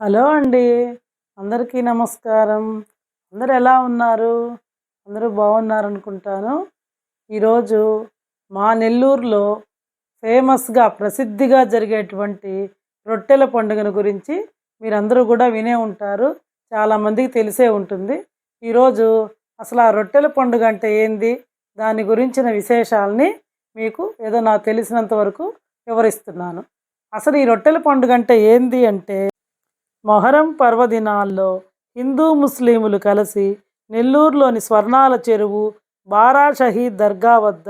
Hello అండి. అందరికీ నమస్కారం. అందరు ఎలా ఉన్నారు? అందరూ బాగున్నారు అనుకుంటాను ఈరోజు మా నెల్లూరులో ఫేమస్గా ప్రసిద్ధిగా జరిగేటువంటి రొట్టెల పండుగను గురించి మీరందరూ కూడా వినే ఉంటారు. చాలామందికి తెలిసే ఉంటుంది. ఈరోజు అసలు ఆ రొట్టెల పండుగ అంటే ఏంది? దాని గురించిన విశేషాలని మీకు ఏదో నాకు తెలిసినంత వరకు వివరిస్తున్నాను. అసలు ఈ రొట్టెల పండుగ అంటే ఏంది అంటే మొహరం పర్వదినాల్లో హిందూ ముస్లింలు కలిసి నెల్లూరులోని స్వర్ణాల చెరువు బారా షహీద్ దర్గా వద్ద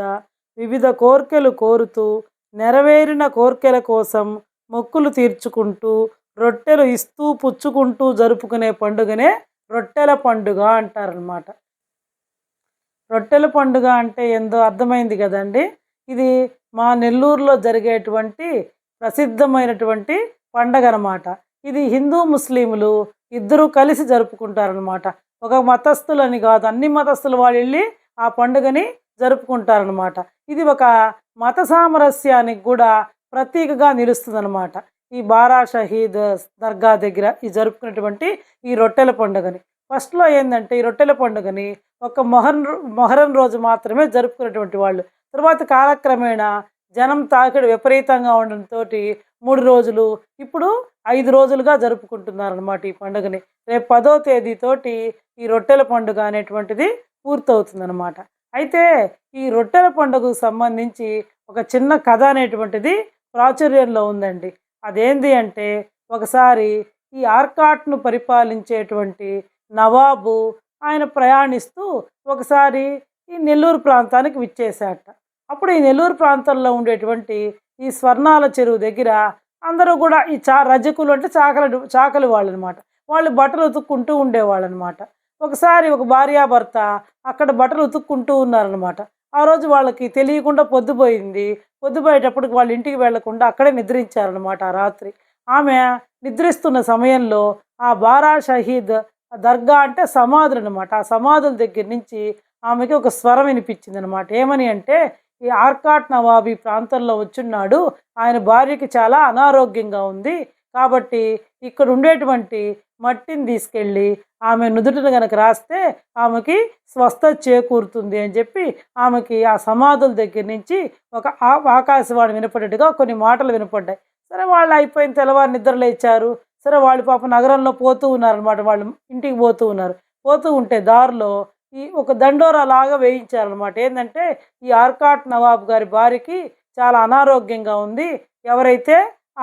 వివిధ కోర్కెలు కోరుతూ నెరవేరిన కోర్కెల కోసం మొక్కులు తీర్చుకుంటూ రొట్టెలు ఇస్తూ పుచ్చుకుంటూ జరుపుకునే పండుగనే రొట్టెల పండుగ అంటారనమాట రొట్టెల పండుగ అంటే ఎంతో అర్థమైంది కదండి? ఇది మా నెల్లూరులో జరిగేటువంటి ప్రసిద్ధమైనటువంటి పండగ అనమాట ఇది హిందూ ముస్లింలు ఇద్దరూ కలిసి జరుపుకుంటారనమాట ఒక మతస్థులని కాదు అన్ని మతస్థులు వాళ్ళు వెళ్ళి ఆ పండుగని జరుపుకుంటారనమాట ఇది ఒక మత సామరస్యానికి కూడా ప్రతీకగా నిలుస్తుందనమాట ఈ బారా షహీద్ దర్గా దగ్గర ఈ జరుపుకునేటువంటి ఈ రొట్టెల పండుగని. ఫస్ట్లో ఏంటంటే ఈ రొట్టెల పండుగని ఒక మొహన్ మొహరం రోజు మాత్రమే జరుపుకునేటువంటి వాళ్ళు. తర్వాత కాలక్రమేణా జనం తాకిడి విపరీతంగా ఉండడంతో మూడు రోజులు. ఇప్పుడు ఐదు రోజులుగా జరుపుకుంటున్నారనమాట ఈ పండుగని. రేపు పదో తేదీతోటి ఈ రొట్టెల పండుగ అనేటువంటిది పూర్తవుతుందనమాట అయితే ఈ రొట్టెల పండుగకు సంబంధించి ఒక చిన్న కథ అనేటువంటిది ప్రాచుర్యంలో ఉందండి. అదేంటి అంటే ఒకసారి ఈ ఆర్కాట్ను పరిపాలించేటువంటి నవాబు ఆయన ప్రయాణిస్తూ ఒకసారి ఈ నెల్లూరు ప్రాంతానికి విచ్చేశాట అప్పుడు ఈ నెల్లూరు ప్రాంతంలో ఉండేటువంటి ఈ స్వర్ణాల చెరువు దగ్గర అందరూ కూడా ఈ చా రజకులు అంటే చాకలు చాకలి వాళ్ళు అనమాట వాళ్ళు బట్టలు ఉతుక్కుంటూ ఉండేవాళ్ళు అనమాట ఒకసారి ఒక భార్యాభర్త అక్కడ బట్టలు ఉతుక్కుంటూ ఉన్నారనమాట. ఆ రోజు వాళ్ళకి తెలియకుండా పొద్దుపోయింది పొద్దుపోయేటప్పటికి వాళ్ళ ఇంటికి వెళ్ళకుండా అక్కడే నిద్రించారనమాట ఆ రాత్రి. ఆమె నిద్రిస్తున్న సమయంలో ఆ బారా షహీద్ దర్గా అంటే సమాధులు అనమాట ఆ సమాధుల దగ్గర నుంచి ఆమెకి ఒక స్వరం వినిపించింది అనమాట ఏమని అంటే ఈ ఆర్కాట్ నవాబీ ప్రాంతంలో వచ్చున్నాడు. ఆయన భార్యకి చాలా అనారోగ్యంగా ఉంది. కాబట్టి ఇక్కడ ఉండేటువంటి మట్టిని తీసుకెళ్ళి ఆమె నుదుటిని కనుక రాస్తే ఆమెకి స్వస్థ చేకూరుతుంది అని చెప్పి ఆమెకి ఆ సమాధుల దగ్గర నుంచి ఒక ఆ- ఆకాశవాణి వినపడేట్టుగా కొన్ని మాటలు వినపడ్డాయి. సరే వాళ్ళు అయిపోయిన తెల్లవారు నిద్రలో ఇచ్చారు సరే వాళ్ళు పాప నగరంలో పోతూ ఉన్నారనమాట వాళ్ళు ఇంటికి పోతూ ఉన్నారు. పోతూ ఉంటే దారిలో ఈ ఒక దండోరా లాగా వేయించారనమాట ఏంటంటే ఈ ఆర్కాట్ నవాబ్ గారి భార్యకి చాలా అనారోగ్యంగా ఉంది. ఎవరైతే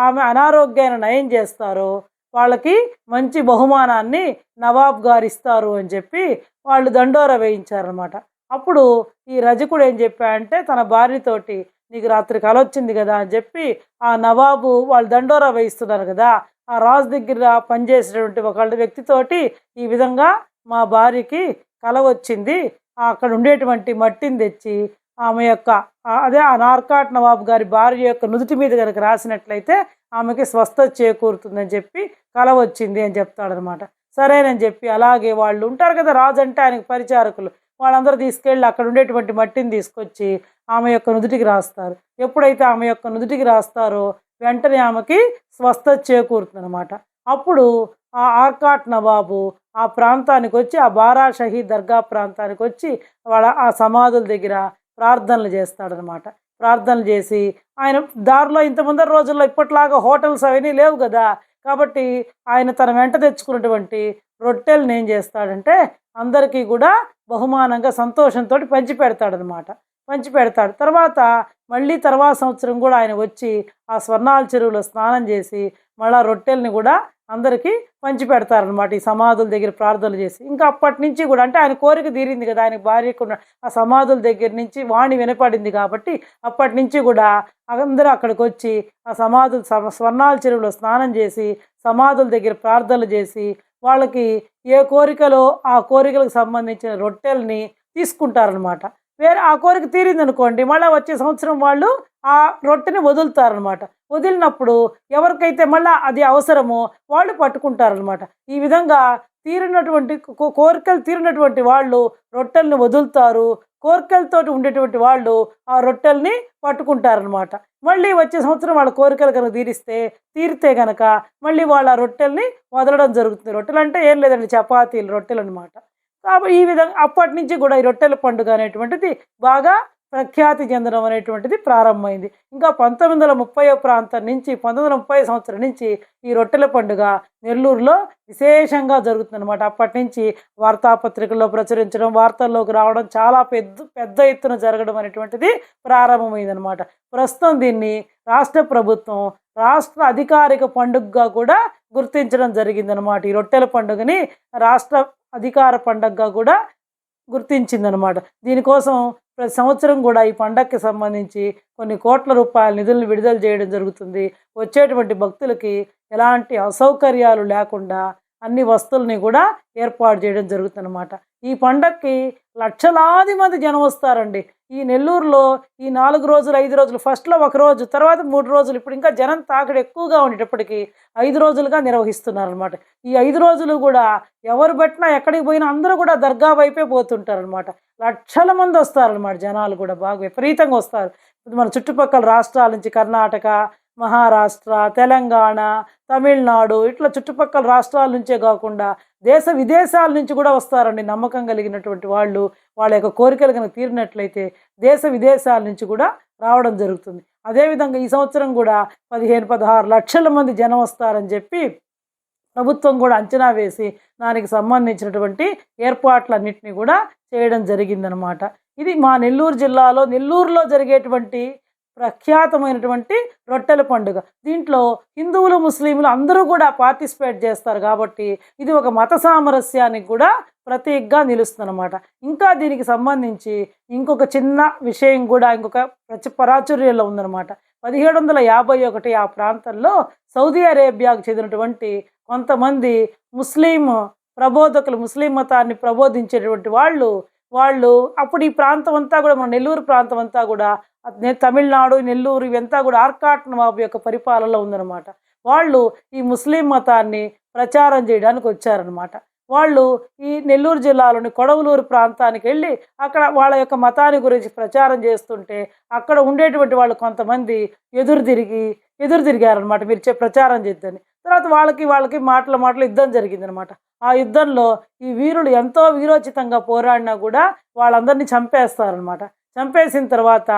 ఆమె అనారోగ్యాన్ని నయం చేస్తారో వాళ్ళకి మంచి బహుమానాన్ని నవాబ్ గారు ఇస్తారు అని చెప్పి వాళ్ళు దండోరా వేయించారనమాట అప్పుడు ఈ రజకుడు ఏం చెప్పాడంటే తన భార్యతోటి నీకు రాత్రి కల వచ్చింది కదా అని చెప్పి ఆ నవాబు వాళ్ళు దండోరా వేయిస్తున్నారు కదా ఆ రాజు దగ్గర పనిచేసేటువంటి ఒక వ్యక్తితోటి ఈ విధంగా మా భార్యకి కల వచ్చింది అక్కడ ఉండేటువంటి మట్టిని తెచ్చి ఆమె యొక్క అదే ఆ నార్కాట్ నవాబ్ గారి భార్య యొక్క నుదుటి మీద కనుక రాసినట్లయితే ఆమెకి స్వస్థ చేకూరుతుందని చెప్పి కల వచ్చింది అని చెప్తాడనమాట. సరేనని చెప్పి అలాగే వాళ్ళు ఉంటారు కదా రాజు అంటే ఆయనకు పరిచారకులు. వాళ్ళందరూ తీసుకెళ్ళి అక్కడ ఉండేటువంటి మట్టిని తీసుకొచ్చి ఆమె యొక్క నుదుటికి రాస్తారు. ఎప్పుడైతే ఆమె యొక్క నుదుటికి రాస్తారో వెంటనే ఆమెకి స్వస్థ చేకూరుతుంది అనమాట అప్పుడు ఆ ఆర్కాట్ నవాబు ఆ ప్రాంతానికి వచ్చి ఆ బారా షహీద్ దర్గా ప్రాంతానికి వచ్చి వాళ్ళ ఆ సమాధుల దగ్గర ప్రార్థనలు చేస్తాడనమాట. ప్రార్థనలు చేసి ఆయన దారిలో ఇంత ముందర రోజుల్లో ఇప్పట్లాగా హోటల్స్ అవన్నీ లేవు కదా కాబట్టి ఆయన తన వెంట తెచ్చుకున్నటువంటి రొట్టెలను ఏం చేస్తాడంటే అందరికీ కూడా బహుమానంగా సంతోషంతో పంచి పెడతాడనమాట. పంచి పెడతాడు. తర్వాత మళ్ళీ తర్వాత సంవత్సరం కూడా ఆయన వచ్చి ఆ స్వర్ణాల చెరువులో స్నానం చేసి మళ్ళా రొట్టెల్ని కూడా అందరికీ పంచి పెడతారనమాట ఈ సమాధుల దగ్గర ప్రార్థనలు చేసి. ఇంకా అప్పటి నుంచి కూడా అంటే ఆయన కోరిక తీరింది కదా ఆయన భార్యకు ఆ సమాధుల దగ్గర నుంచి వాణి వినపడింది కాబట్టి అప్పటి నుంచి కూడా అందరూ అక్కడికి వచ్చి ఆ సమాధులు స్వర్ణాల చెరువులో స్నానం చేసి సమాధుల దగ్గర ప్రార్థనలు చేసి వాళ్ళకి ఏ కోరికలో ఆ కోరికలకు సంబంధించిన రొట్టెల్ని తీసుకుంటారనమాట వేరే ఆ కోరిక తీరింది అనుకోండి మళ్ళీ వచ్చే సంవత్సరం వాళ్ళు ఆ రొట్టెని వదులుతారనమాట. వదిలినప్పుడు ఎవరికైతే మళ్ళీ అది అవసరమో వాళ్ళు పట్టుకుంటారనమాట. ఈ విధంగా తీరినటువంటి కో- కోరికలు తీరినటువంటి వాళ్ళు రొట్టెల్ని వదులుతారు కోరికలతోటి ఉండేటువంటి వాళ్ళు ఆ రొట్టెల్ని పట్టుకుంటారనమాట. మళ్ళీ వచ్చే సంవత్సరం వాళ్ళ కోరికలు కనుక తీరిస్తే తీరితే కనుక మళ్ళీ వాళ్ళ రొట్టెల్ని వదలడం జరుగుతుంది. రొట్టెలు అంటే ఏం లేదండి చపాతీలు రొట్టెలు అనమాట కాబట్టి ఈ విధంగా అప్పటి నుంచి కూడా ఈ రొట్టెల పండుగ అనేటువంటిది బాగా ప్రఖ్యాతి చెందడం అనేటువంటిది ప్రారంభమైంది. ఇంకా పంతొమ్మిది వందల ముప్పై ప్రాంతం నుంచి పంతొమ్మిది వందల ముప్పై సంవత్సరం నుంచి ఈ రొట్టెల పండుగ నెల్లూరులో విశేషంగా జరుగుతుందన్నమాట. అప్పటి నుంచి వార్తాపత్రికల్లో ప్రచురించడం వార్తల్లోకి రావడం చాలా పెద్ద పెద్ద ఎత్తున జరగడం అనేటువంటిది ప్రారంభమైందనమాట ప్రస్తుతం దీన్ని రాష్ట్ర ప్రభుత్వం రాష్ట్ర అధికారిక పండుగగా కూడా గుర్తించడం జరిగిందనమాట. ఈ రొట్టెల పండుగని రాష్ట్ర అధికార పండుగగా కూడా గుర్తించిందనమాట. దీనికోసం ప్రతి సంవత్సరం కూడా ఈ పండగకి సంబంధించి కొన్ని కోట్ల రూపాయల నిధులను విడుదల చేయడం జరుగుతుంది. వచ్చేటువంటి భక్తులకి ఎలాంటి అసౌకర్యాలు లేకుండా అన్ని వస్తువుల్ని కూడా ఏర్పాటు చేయడం జరుగుతుందన్నమాట ఈ పండగకి లక్షలాది మంది జనం వస్తారండి. ఈ నెల్లూరులో ఈ నాలుగు రోజులు ఐదు రోజులు ఫస్ట్లో ఒక రోజు తర్వాత మూడు రోజులు ఇప్పుడు ఇంకా జనం తాకడ ఎక్కువగా ఉండేటప్పటికీ ఐదు రోజులుగా నిర్వహిస్తున్నారు అనమాట ఈ ఐదు రోజులు కూడా ఎవరు పెట్టినా ఎక్కడికి పోయినా అందరూ కూడా దర్గా వైపే పోతుంటారనమాట లక్షల మంది వస్తారనమాట జనాలు కూడా బాగా విపరీతంగా వస్తారు. మన చుట్టుపక్కల రాష్ట్రాల నుంచి కర్ణాటక మహారాష్ట్ర తెలంగాణ తమిళనాడు ఇట్లా చుట్టుపక్కల రాష్ట్రాల నుంచే కాకుండా దేశ విదేశాల నుంచి కూడా వస్తారండి నమ్మకం కలిగినటువంటి వాళ్ళు వాళ్ళ యొక్క కోరికలు కనుక తీరినట్లయితే దేశ విదేశాల నుంచి కూడా రావడం జరుగుతుంది. అదేవిధంగా ఈ సంవత్సరం కూడా పదిహేను పదహారు లక్షల మంది జనం వస్తారని చెప్పి ప్రభుత్వం కూడా అంచనా వేసి దానికి సంబంధించినటువంటి ఏర్పాట్లన్నింటినీ కూడా చేయడం జరిగిందనమాట ఇది మా నెల్లూరు జిల్లాలో నెల్లూరులో జరిగేటువంటి ప్రఖ్యాతమైనటువంటి రొట్టెల పండుగ. దీంట్లో హిందువులు ముస్లింలు అందరూ కూడా పార్టిసిపేట్ చేస్తారు కాబట్టి ఇది ఒక మత సామరస్యానికి కూడా ప్రతీకగా నిలుస్తుందన్నమాట. ఇంకా దీనికి సంబంధించి ఇంకొక చిన్న విషయం కూడా ఇంకొక ప్రతి ప్రాచుర్యంలో ఉందన్నమాట. పదిహేడు వందల యాభై ఒకటి ఆ ప్రాంతంలో సౌదీ అరేబియాకు చెందినటువంటి కొంతమంది ముస్లిం ప్రబోధకులు ముస్లిం మతాన్ని ప్రబోధించేటువంటి వాళ్ళు వాళ్ళు అప్పుడు ఈ ప్రాంతం అంతా కూడా మన నెల్లూరు ప్రాంతం అంతా కూడా నే- తమిళనాడు నెల్లూరు ఇవంతా కూడా ఆర్కాట్ నవాబు యొక్క పరిపాలనలో ఉందన్నమాట. వాళ్ళు ఈ ముస్లిం మతాన్ని ప్రచారం చేయడానికి వచ్చారనమాట వాళ్ళు ఈ నెల్లూరు జిల్లాలోని కొడవలూరు ప్రాంతానికి వెళ్ళి అక్కడ వాళ్ళ యొక్క మతాన్ని గురించి ప్రచారం చేస్తుంటే అక్కడ ఉండేటువంటి వాళ్ళు కొంతమంది ఎదురు తిరిగి ఎదురు తిరిగారనమాట మీరు చే ప్రచారం చేద్దని. తర్వాత వాళ్ళకి వాళ్ళకి మాటల మాటలు యుద్ధం జరిగిందనమాట ఆ యుద్ధంలో ఈ వీరులు ఎంతో వీరోచితంగా పోరాడినా కూడా వాళ్ళందరినీ చంపేస్తారనమాట చంపేసిన తర్వాత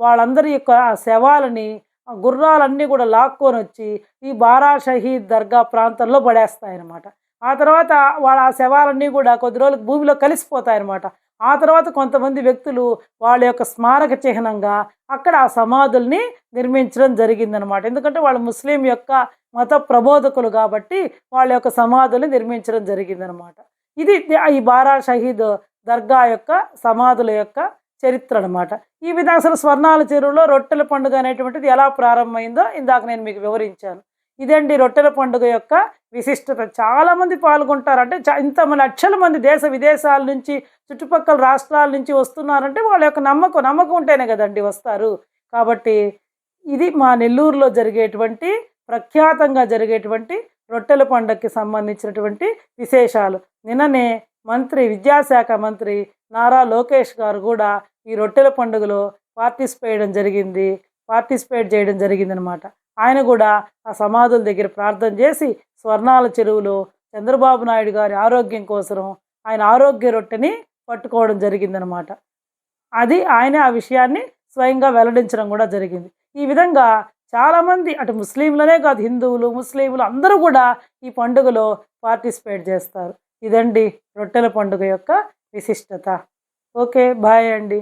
వాళ్ళందరి యొక్క ఆ శవాలని ఆ గుర్రాలన్నీ కూడా లాక్కొని వచ్చి ఈ బారా షహీద్ దర్గా ప్రాంతంలో పడేస్తాయన్నమాట. ఆ తర్వాత వాళ్ళ ఆ శవాలన్నీ కూడా కొద్ది రోజులకు భూమిలో కలిసిపోతాయన్నమాట. ఆ తర్వాత కొంతమంది వ్యక్తులు వాళ్ళ యొక్క స్మారక చిహ్నంగా అక్కడ ఆ సమాధుల్ని నిర్మించడం జరిగిందనమాట ఎందుకంటే వాళ్ళు ముస్లిం యొక్క మత ప్రబోధకులు కాబట్టి వాళ్ళ యొక్క సమాధుల్ని నిర్మించడం జరిగిందనమాట ఇది ఈ బారా షహీద్ దర్గా యొక్క సమాధుల యొక్క చరిత్ర అనమాట ఈ విధంగా అసలు స్వర్ణాల చెరువులో రొట్టెల పండుగ అనేటువంటిది ఎలా ప్రారంభమైందో ఇందాక నేను మీకు వివరించాను. ఇదండి రొట్టెల పండుగ యొక్క విశిష్టత. చాలామంది పాల్గొంటారంటే చా- ఇంత లక్షల మంది దేశ విదేశాల నుంచి చుట్టుపక్కల రాష్ట్రాల నుంచి వస్తున్నారంటే వాళ్ళ యొక్క నమ్మకం నమ్మకం ఉంటేనే కదండి వస్తారు. కాబట్టి ఇది మా నెల్లూరులో జరిగేటువంటి ప్రఖ్యాతంగా జరిగేటువంటి రొట్టెల పండుగకి సంబంధించినటువంటి విశేషాలు. నిన్ననే మంత్రి విద్యాశాఖ మంత్రి నారా లోకేష్ గారు కూడా ఈ రొట్టెల పండుగలో పార్టిసిపేట్ చేయడం జరిగింది పార్టిసిపేట్ చేయడం జరిగిందనమాట. ఆయన కూడా ఆ సమాధుల దగ్గర ప్రార్థన చేసి స్వర్ణాల చెరువులో చంద్రబాబు నాయుడు గారి ఆరోగ్యం కోసం ఆయన ఆరోగ్య రొట్టెని పట్టుకోవడం జరిగిందనమాట. అది ఆయన ఆ విషయాన్ని స్వయంగా వెల్లడించడం కూడా జరిగింది. ఈ విధంగా చాలామంది అటు ముస్లింలనే కాదు హిందువులు ముస్లింలు అందరూ కూడా ఈ పండుగలో పార్టిసిపేట్ చేస్తారు. ఇదండి రొట్టెల పండుగ యొక్క విశిష్టత. ఓకే బాయ్ అండి.